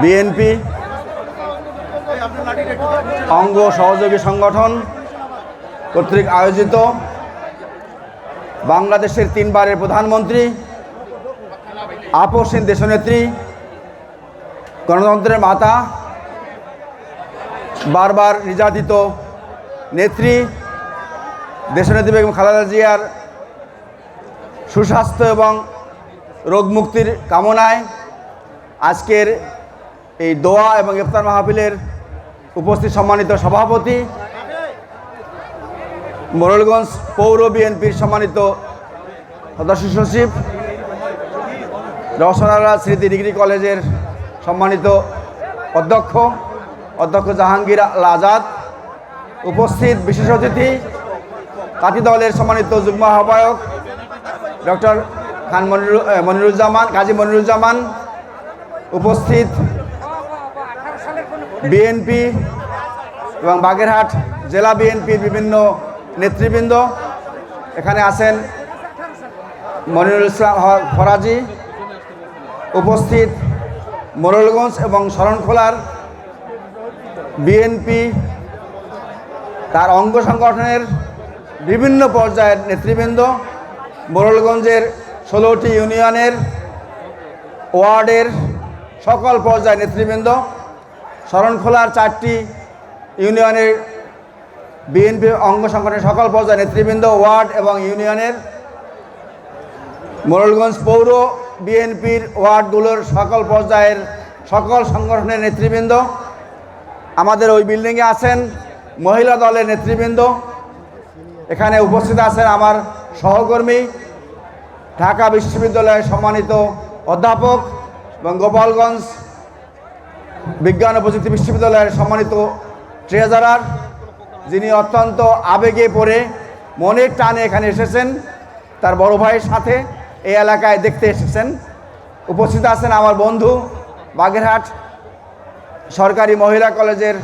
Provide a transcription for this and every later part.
BNP, অঙ্গ সহযোগী সংগঠন কর্তৃক আয়োজিত বাংলাদেশের তিনবারের প্রধানমন্ত্রী, আপসীন দেশনেত্রী, গণতন্ত্রের মাতা, বারবার নির্যাতিত নেত্রী, দেশনেত্রী বেগম খালেদা জিয়ার সুস্বাস্থ্য এবং রোগমুক্তির কামনায় আজকের এই দোয়া এবং ইফতার মাহফিলের উপস্থিত সম্মানিত সভাপতি, মোরলগঞ্জ পৌর বিএনপির সম্মানিত সদস্য সচিব রসনারা স্মৃতি ডিগ্রি কলেজের সম্মানিত অধ্যক্ষ অধ্যক্ষ জাহাঙ্গীর আল আজাদ, উপস্থিত বিশেষ অতিথি তাঁতি দলের সম্মানিত যুগ্ম আহ্বায়ক, ডক্টর খান মনিরু মনিরুজ্জামান, কাজী মনিরুজ্জামান, উপস্থিত বিএনপি এবং বাগেরহাট জেলা বিএনপির বিভিন্ন নেতৃবৃন্দ। এখানে আছেন মনিরুল ইসলাম ফরাজি, উপস্থিত মোরলগঞ্জ এবং শরণখোলার বিএনপি, তার অঙ্গ সংগঠনের বিভিন্ন পর্যায়ের নেতৃবৃন্দ, মোরলগঞ্জের ষোলোটি ইউনিয়নের ওয়ার্ডের সকল পর্যায়ের নেতৃবৃন্দ। শরণখোলার চারটি ইউনিয়নের বিএনপি অঙ্গ সংগঠনের সকল পর্যায়ে নেতৃবৃন্দ, ওয়ার্ড এবং ইউনিয়নের মোরলগঞ্জ পৌর বিএনপির ওয়ার্ডগুলোর সকল পর্যায়ের সকল সংগঠনের নেতৃবৃন্দ। আমাদের ওই বিল্ডিংয়ে আছেন মহিলা দলের নেতৃবৃন্দ। এখানে উপস্থিত আছেন আমার সহকর্মী, ঢাকা বিশ্ববিদ্যালয়ের সম্মানিত অধ্যাপক এবং গোপালগঞ্জ বিজ্ঞান ও প্রযুক্তি বিশ্ববিদ্যালয়ের সম্মানিত ট্রেজারার, যিনি অত্যন্ত আবেগে পড়ে মনের টানে এখানে এসেছেন, তার বড় ভাইয়ের সাথে এই এলাকায় দেখতে এসেছেন। উপস্থিত আছেন আমার বন্ধু বাগেরহাট সরকারি মহিলা কলেজের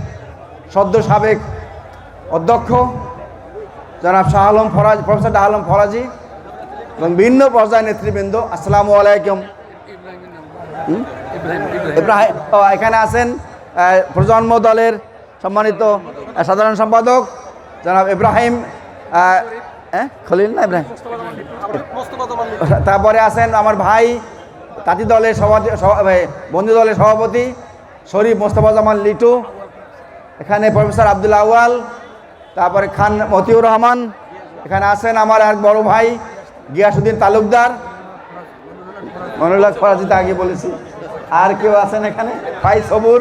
সদ্য সাবেক অধ্যক্ষ, জনাব শাহ আলম ফরাজ, প্রফেসর শাহ আলম ফরাজি এবং ভিন্ন পর্যায়ের নেতৃবৃন্দ। আসসালামু আলাইকুম? ইব্রাহিম এখানে আছেন প্রজন্ম দলের সম্মানিত সাধারণ সম্পাদক, জনাব ইব্রাহিম খলিল না ইব্রাহিম? তারপরে আছেন আমার ভাই, তাঁতি দলের সভাপতি সভা- বন্ধু দলের সভাপতি, শরীফ মোস্তফা জামান লিটু, এখানে প্রফেসর আব্দুল আউয়াল, তারপরে খান মতিউর রহমান, এখানে আছেন আমার এক বড় ভাই গিয়াসুদ্দিন তালুকদার মনুল্লাহ ফরাজিতে আগে বলেছি। আর কেউ আছেন এখানে? ভাই সবুর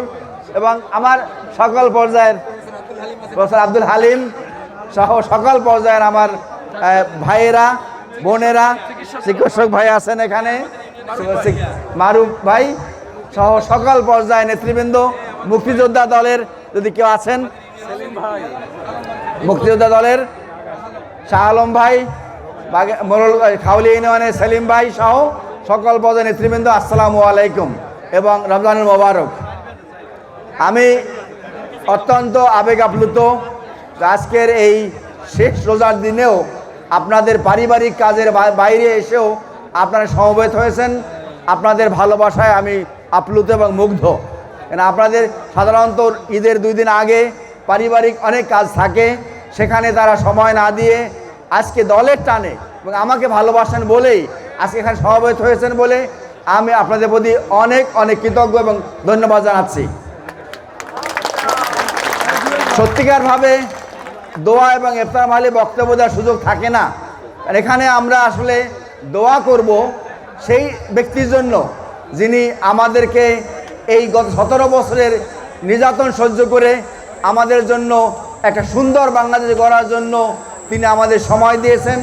এবং আমার সকল পর্যায়ের প্রফেসর আব্দুল হালিম সহ সকল পর্যায়ের আমার ভাইয়েরা, বোনেরা, চিকিৎসক ভাই আছেন এখানে মারুফ ভাই সহ সকল পর্যায়ে নেতৃবৃন্দ, মুক্তিযোদ্ধা দলের যদি কেউ আছেন, মুক্তিযোদ্ধা দলের শাহ আলম ভাই খাউলি ইউনিয়নের সেলিম ভাই সহ সকল পর্যায়ে নেতৃবৃন্দ, আসসালামু আলাইকুম। এবং রমজানুল মোবারক। আমি অত্যন্ত আবেগ আপ্লুত আজকের এই শেষ রোজার দিনেও আপনাদের পারিবারিক কাজের বাইরে এসেও আপনারা সমবেত হয়েছেন। আপনাদের ভালোবাসায় আমি আপ্লুত এবং মুগ্ধ। কেন আপনাদের সাধারণত ঈদের দুই দিন আগে পারিবারিক অনেক কাজ থাকে, সেখানে তারা সময় না দিয়ে আজকে দলের টানে এবং আমাকে ভালোবাসেন বলেই আজকে এখানে সমবেত হয়েছেন বলে আমি আপনাদের প্রতি অনেক অনেক কৃতজ্ঞ এবং ধন্যবাদ জানাচ্ছি। সত্যিকারভাবে দোয়া এবং ইফতার মালে বক্তব্য দেওয়ার সুযোগ থাকে না। এখানে আমরা আসলে দোয়া করব সেই ব্যক্তির জন্য যিনি আমাদেরকে এই গত সতেরো বছরের নির্যাতন সহ্য করে আমাদের জন্য একটা সুন্দর বাংলাদেশ গড়ার জন্য তিনি আমাদের সময় দিয়েছেন।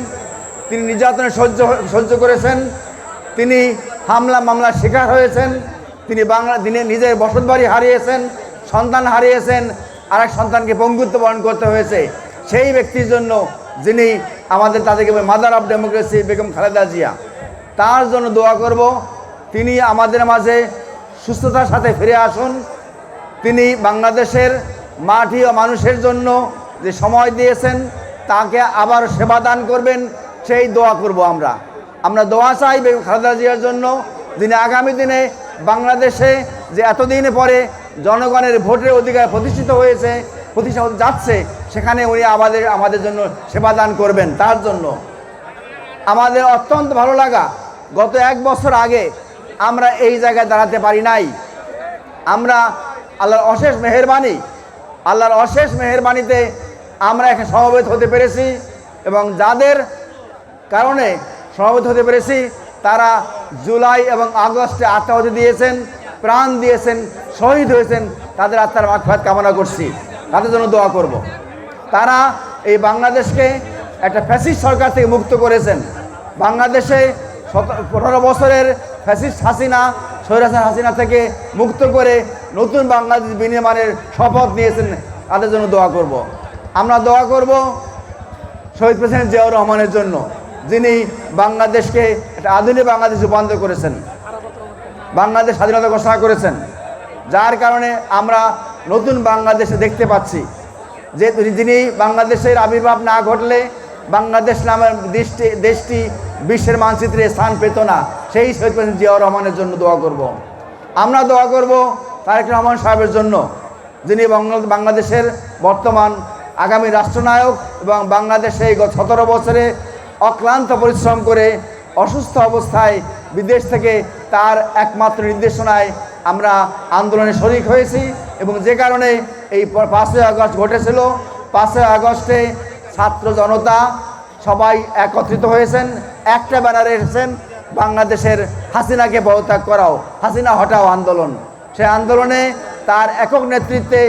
তিনি নির্যাতনে সহ্য সহ্য করেছেন। তিনি হামলা, মামলার শিকার হয়েছেন। তিনি বাংলা দিনে নিজের বসত বাড়ি হারিয়েছেন, সন্তান হারিয়েছেন, আরেক সন্তানকে পঙ্গুত্ব বরণ করতে হয়েছে। সেই ব্যক্তির জন্য যিনি আমাদের তাদেরকে mother of democracy Begum Khaleda Zia, তার জন্য দোয়া করব, তিনি আমাদের মাঝে সুস্থতার সাথে ফিরে আসুন। তিনি বাংলাদেশের মাটি ও মানুষের জন্য যে সময় দিয়েছেন, তাকে আবার সেবা দান করবেন, সেই দোয়া করব আমরা। আমরা দোয়া চাই বেগম খালেদা জিয়ার জন্য, যিনি আগামী দিনে বাংলাদেশে যে এতদিন পরে জনগণের ভোটের অধিকার প্রতিষ্ঠিত হয়েছে প্রতিষ্ঠা যাচ্ছে, সেখানে উনি আমাদের আমাদের জন্য সেবাদান করবেন তার জন্য। আমাদের অত্যন্ত ভালো লাগা, গত এক বছর আগে আমরা এই জায়গায় দাঁড়াতে পারি নাই। আমরা আল্লাহর অশেষ মেহরবানি আল্লাহর অশেষ মেহরবানিতে আমরা এখানে সমবেত হতে পেরেছি এবং যাদের কারণে সমবেত হতে পেরেছি। তারা জুলাই এবং আগস্টে আত্মাহতি দিয়েছেন, প্রাণ দিয়েছেন, শহীদ হয়েছেন। তাদের আত্মার মাগফাত কামনা করছি। তাদের জন্য দোয়া করব। তারা এই বাংলাদেশকে একটা ফ্যাসিস্ট সরকার থেকে মুক্ত করেছেন। বাংলাদেশে পনেরো বছরের ফ্যাসিস্ট হাসিনা সৈরাসান হাসিনা থেকে মুক্ত করে নতুন বাংলাদেশ বিনির্মাণের শপথ নিয়েছেন। তাদের জন্য দোয়া করব। আমরা দোয়া করব শহীদ প্রেসিডেন্ট জিয়াউর রহমানের জন্য। যিনি বাংলাদেশকে একটা আধুনিক বাংলাদেশ রূপান্তর করেছেন, বাংলাদেশ স্বাধীনতা ঘোষণা করেছেন, যার কারণে আমরা নতুন বাংলাদেশে দেখতে পাচ্ছি যে যিনি বাংলাদেশের আবির্ভাব না ঘটলে বাংলাদেশ নামের দেশটি দেশটি বিশ্বের মানচিত্রে স্থান পেত না সেই শহীদ জিয়াউর রহমানের জন্য দোয়া করব। আমরা দোয়া করব তারেক রহমান সাহেবের জন্য, যিনি বাংলাদেশের বর্তমান আগামী রাষ্ট্রনায়ক এবং বাংলাদেশে গত সতেরো বছরে অক্লান্ত পরিশ্রম করে অসুস্থ অবস্থায় বিদেশ থেকে তার একমাত্র নির্দেশনায় আমরা আন্দোলনে শরিক হয়েছি এবং যে কারণে এই পাঁচই আগস্ট ঘটেছিল। পাঁচই আগস্টে ছাত্র জনতা সবাই একত্রিত হয়েছেন, একটা ব্যানারে এসেছেন, বাংলাদেশের হাসিনাকে পদত্যাগ করাও, হাসিনা হটাও আন্দোলন। সে আন্দোলনে তার একক নেতৃত্বে,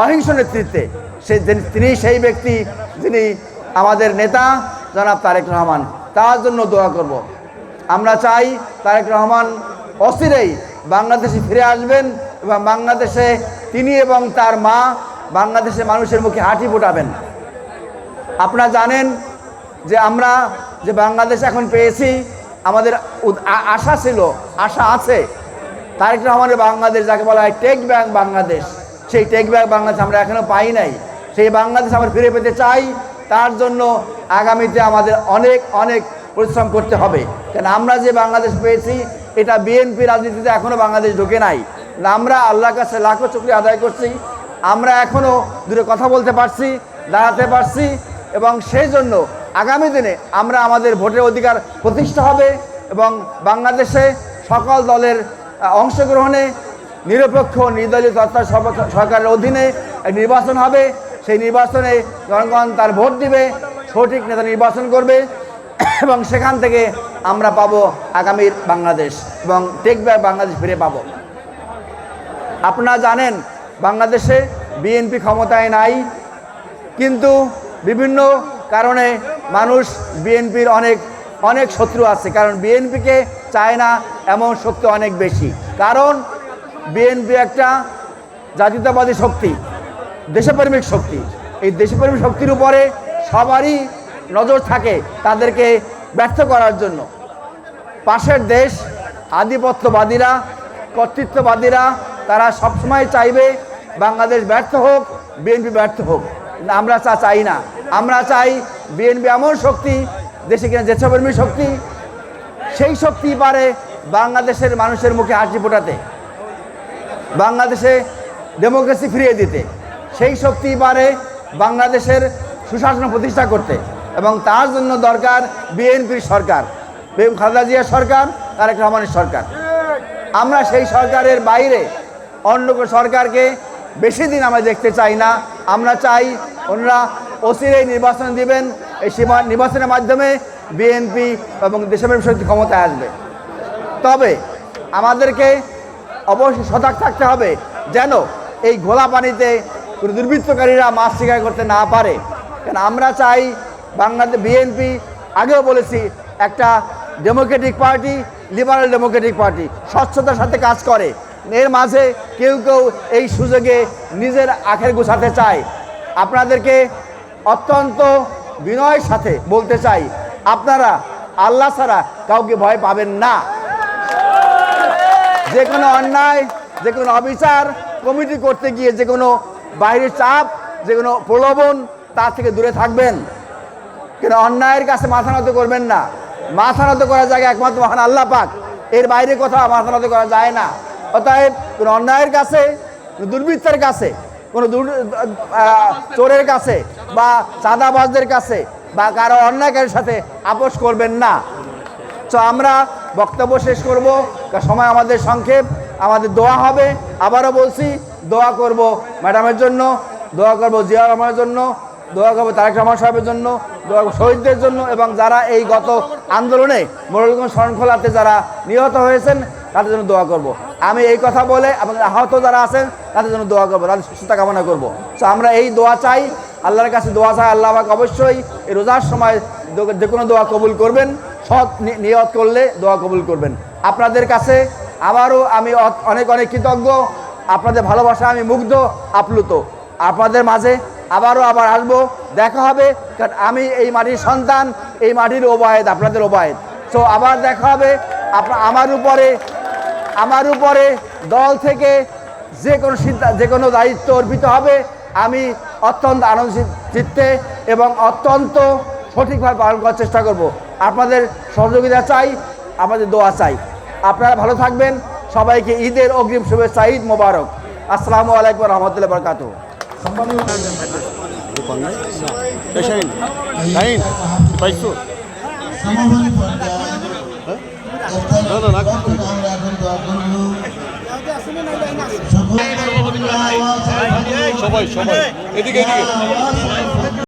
অহিংস নেতৃত্বে সে তিনি সেই ব্যক্তি, যিনি আমাদের নেতা। জনাব তারেক রহমান, তার জন্য দোয়া করব। আমরা চাই তারেক রহমান অস্থিরেই বাংলাদেশে ফিরে আসবেন এবং বাংলাদেশে তিনি এবং তার মা বাংলাদেশের মানুষের মুখে হাঁটি ফোটাবেন। আপনারা জানেন যে আমরা যে বাংলাদেশ এখন পেয়েছি, আমাদের আশা ছিল, আশা আছে। তারেক রহমানের বাংলাদেশ যাকে বলা হয় টেক ব্যাংক বাংলাদেশ, সেই টেক ব্যাংক বাংলাদেশ আমরা এখনও পাই নাই। সেই বাংলাদেশ আমরা ফিরে পেতে চাই তার জন্য আগামীতে আমাদের অনেক অনেক পরিশ্রম করতে হবে। কেন আমরা যে বাংলাদেশ পেয়েছি, এটা বিএনপি রাজনীতিতে এখনও বাংলাদেশ ঢুকে নাই। আমরা আল্লাহর কাছে লাখো চুক্তি আদায় করছি। আমরা এখনও দূরে কথা বলতে পারছি, দাঁড়াতে পারছি এবং সেই জন্য আগামী দিনে আমরা আমাদের ভোটের অধিকার প্রতিষ্ঠা হবে এবং বাংলাদেশে সকল দলের অংশগ্রহণে নিরপেক্ষ নির্দলীয় তত্ত্বা সরকারের অধীনে নির্বাচন হবে। সেই নির্বাচনে জনগণ তার ভোট দিবে, সঠিক নেতা নির্বাচন করবে, এবং সেখান থেকে আমরা পাবো আগামীর বাংলাদেশ এবং টেকবে বাংলাদেশ ফিরে পাবো। আপনারা জানেন, বাংলাদেশে বিএনপি ক্ষমতায় নাই, কিন্তু বিভিন্ন কারণে মানুষ বিএনপির অনেক অনেক শত্রু আছে, কারণ বিএনপিকে চায় না এমন শক্তি অনেক বেশি। কারণ বিএনপি একটা জাতীয়তাবাদী শক্তি। দেশপ্রেমিক শক্তি। এই দেশপ্রেমিক শক্তির উপরে সবারই নজর থাকে তাদেরকে ব্যর্থ করার জন্য। পাশের দেশ, আধিপত্যবাদীরা, কর্তৃত্ববাদীরা, তারা সবসময় চাইবে বাংলাদেশ ব্যর্থ হোক, বিএনপি ব্যর্থ হোক। আমরা তা চাই না। আমরা চাই বিএনপি এমন শক্তি, দেশে কিনা দেশপ্রেমী শক্তি, সেই শক্তি পারে বাংলাদেশের মানুষের মুখে হাসি ফোটাতে, বাংলাদেশে ডেমোক্রেসি ফিরিয়ে দিতে। সেই শক্তি পারে বাংলাদেশের সুশাসন প্রতিষ্ঠা করতে। এবং তার জন্য দরকার বিএনপির সরকার, বেগম খালেদা জিয়া সরকার, তারেক রহমানের সরকার। আমরা সেই সরকারের বাইরে অন্য সরকারকে বেশি দিন আমরা দেখতে চাই না। আমরা চাই ওনারা অচিরেই নির্বাচন দিবেন, এই সীমা- নির্বাচনের মাধ্যমে বিএনপি এবং দেশপ্রেম শক্তি ক্ষমতায় আসবে। তবে আমাদেরকে অবশ্যই সজাগ থাকতে হবে যেন এই ঘোলা পানিতে দুর্বৃত্তকারীরা মাছ শিকার করতে না পারে। কেন আমরা চাই বাংলাদেশ বিএনপি আগেও বলেছি, একটা democratic party liberal democratic party স্বচ্ছতার সাথে কাজ করে। এর মাঝে কেউ কেউ এই সুযোগে নিজের আখের গুছাতে চায়। আপনাদেরকে অত্যন্ত বিনয়ের সাথে বলতে চাই, আপনারা আল্লাহ ছাড়া কাউকে ভয় পাবেন না। যে কোনো অন্যায়, যে কোনো অবিচার, কমিটি করতে গিয়ে যে কোনো বাইরের চাপ, যে কোনো প্রলোভন তার থেকে দূরে থাকবেন। কিন্তু অন্যায়ের কাছে মাথা নত করবেন না। মাথা নত করা জায়গা একমাত্র মহান আল্লাহ পাক। এর বাইরে কোথাও মাথা নত করা যায় না। অতএব কোনো অন্যায়ের কাছে দুর্বৃত্তের কাছে, কোনো চোরের কাছে বা চাঁদাবাজদের কাছে বা কারও অন্যায়কারীর সাথে আপোষ করবেন না। তো আমরা বক্তব্য শেষ করব। সময় আমাদের সংক্ষেপ, আমাদের দোয়া হবে। আবারও বলছি দোয়া করব ম্যাডামের জন্য, দোয়া করব জিয়া রহমানের জন্য, দোয়া করব তারেক রহমান সাহেবের জন্য, দোয়া করব শহীদদের জন্য এবং যারা এই গত আন্দোলনে মোরলগঞ্জ শরণখোলাতে যারা নিহত হয়েছেন, তাদের জন্য দোয়া করব। আমি এই কথা বলে এবং আহত যারা আছেন, তাদের জন্য দোয়া করব, তাদের সুস্থতা কামনা করব। তো আমরা এই দোয়া চাই, আল্লাহর কাছে দোয়া চাই, আল্লাহ আমাকে অবশ্যই এই রোজার সময় যে কোনো দোয়া কবুল করবেন, সৎ নিয়ত করলে দোয়া কবুল করবেন। আপনাদের কাছে আবারও আমি অনেক অনেক কৃতজ্ঞ। আপনাদের ভালোবাসা আমি মুগ্ধ, আপ্লুত। আপনাদের মাঝে আবারও আবার আসব। দেখা হবে, কারণ আমি এই মাটির সন্তান, এই মাটির ওবায়েদ, আপনাদের ওবায়েদ। সো আবার দেখা হবে আমার উপরে আমার উপরে দল থেকে যে কোনো সিদ্ধান্ত যে কোনো দায়িত্ব অর্পিত হবে। আমি অত্যন্ত আনন্দ চিত্তে এবং অত্যন্ত সঠিকভাবে পালন করার চেষ্টা করব। আপনাদের সহযোগিতা চাই আমাদের দোয়া চাই। আপনারা ভালো থাকবেন। সবাইকে ঈদের অগ্রিম শুভেচ্ছা ঈদ মোবারক। আসসালামু আলাইকুম রহমতুল্লাহ বরকাতু। সবাই সবাই এদিকে এদিকে।